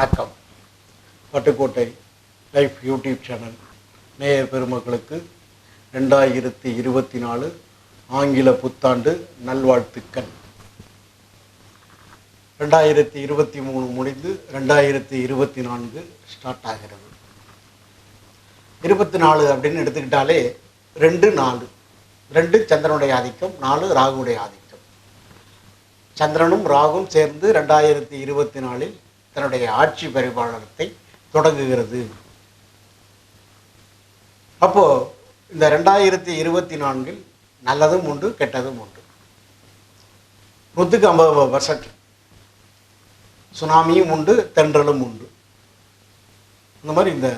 வணக்கம். Pattukkottai life YouTube channel. நேய பெருமக்களுக்கு ரெண்டாயிரத்தி இருபத்தி நாலு ஆங்கில புத்தாண்டு நல்வாழ்த்துக்கள். ரெண்டாயிரத்தி இருபத்தி மூணு முடிந்து ரெண்டாயிரத்தி இருபத்தி நான்கு ஸ்டார்ட் ஆகிறது. இருபத்தி நாலு அப்படின்னு எடுத்துக்கிட்டாலே ரெண்டு நாலு. ரெண்டு சந்திரனுடைய ஆதிக்கம் நாலு ராகுடைய ஆதிக்கம். சந்திரனும் ராகும் சேர்ந்து ரெண்டாயிரத்தி இருபத்தி நாலில் தன்னுடைய ஆட்சி பரிபாலனத்தை தொடங்குகிறது. அப்போ இந்த ரெண்டாயிரத்தி இருபத்தி நான்கில் நல்லதும் உண்டு கெட்டதும் உண்டு. நூற்றுக்கு ஐம்பது பர்சன்ட் சுனாமியும் உண்டு தென்றலும் உண்டு. இந்த மாதிரி இந்த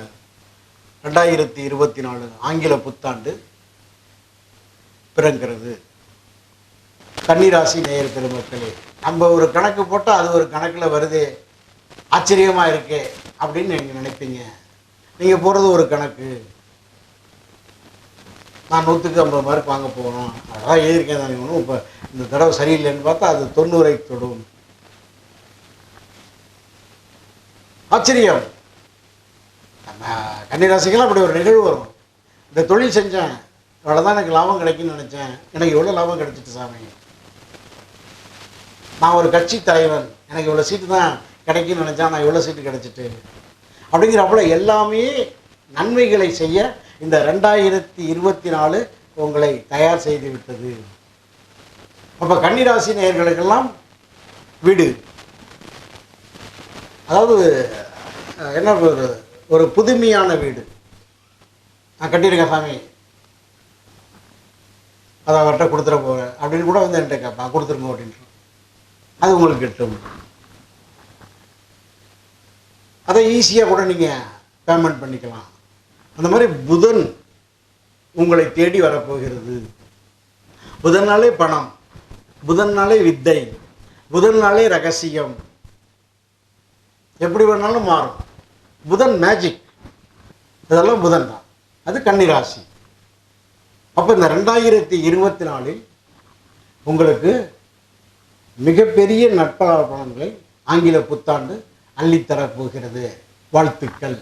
ரெண்டாயிரத்தி இருபத்தி நாலு ஆங்கில புத்தாண்டு பிறங்கிறது கன்னிராசி நேயர் பெருமக்களே நம்ம ஒரு கணக்கு போட்டால் அது ஒரு கணக்கில் வருதே. ஆச்சரியமாக இருக்கே அப்படின்னு நீங்கள் நினைப்பீங்க. நீங்கள் போகிறது ஒரு கணக்கு. நான் நூற்றுக்கு ஐம்பது மார்க் வாங்க போகணும். அதெல்லாம் எழுதியிருக்கேன் தானே ஒன்றும் இப்போ இந்த தடவை சரியில்லைன்னு பார்த்தா அது தொண்ணூறை தொடும். ஆச்சரியம். நம்ம கன்னிராசிக்கெல்லாம் அப்படி ஒரு நிகழ்வு வரும். இந்த தொழில் செஞ்சேன். இவ்வளோ தான் எனக்கு லாபம் கிடைக்கும்னு நினச்சேன். எனக்கு எவ்வளோ லாபம் கிடைச்சிட்டு சாமி? நான் ஒரு கட்சி தலைவன். எனக்கு இவ்வளோ சீட்டு தான் கிடைக்கும்னு நினச்சா நான் இவ்வளோ சீட்டு கிடச்சிட்டு? அப்படிங்கிறப்பல எல்லாமே நன்மைகளை செய்ய இந்த ரெண்டாயிரத்தி இருபத்தி நாலு உங்களை தயார் செய்து விட்டது. அப்போ கன்னிராசி நேர்களுக்கெல்லாம் வீடு. அதாவது என்ன ஒரு ஒரு புதுமையான வீடு. நான் கட்டியிருக்கேன் சாமி. அதை அவர்கிட்ட கொடுத்துட போகிறேன் அப்படின்னு கூட வந்து என்கிட்ட கேட்பான். கொடுத்துருங்க அப்படின்ட்டு அது உங்களுக்கு கிட்டும் அதை ஈஸியாக கூட நீங்கள் பேமெண்ட் பண்ணிக்கலாம். அந்த மாதிரி புதன் உங்களை தேடி வரப்போகிறது. புதன்னாலே பணம் புதன்னாலே வித்தை புதன்னாலே ரகசியம். எப்படி வேணாலும் மாறும். புதன் மேஜிக் இதெல்லாம் புதன் தான். அது கன்னிராசி. அப்போ இந்த ரெண்டாயிரத்தி இருபத்தி நாலில் உங்களுக்கு மிகப்பெரிய நட்பலாபலன்களை ஆங்கில புத்தாண்டு அள்ளித்தரப்போகிறது. வாழ்த்துக்கள்.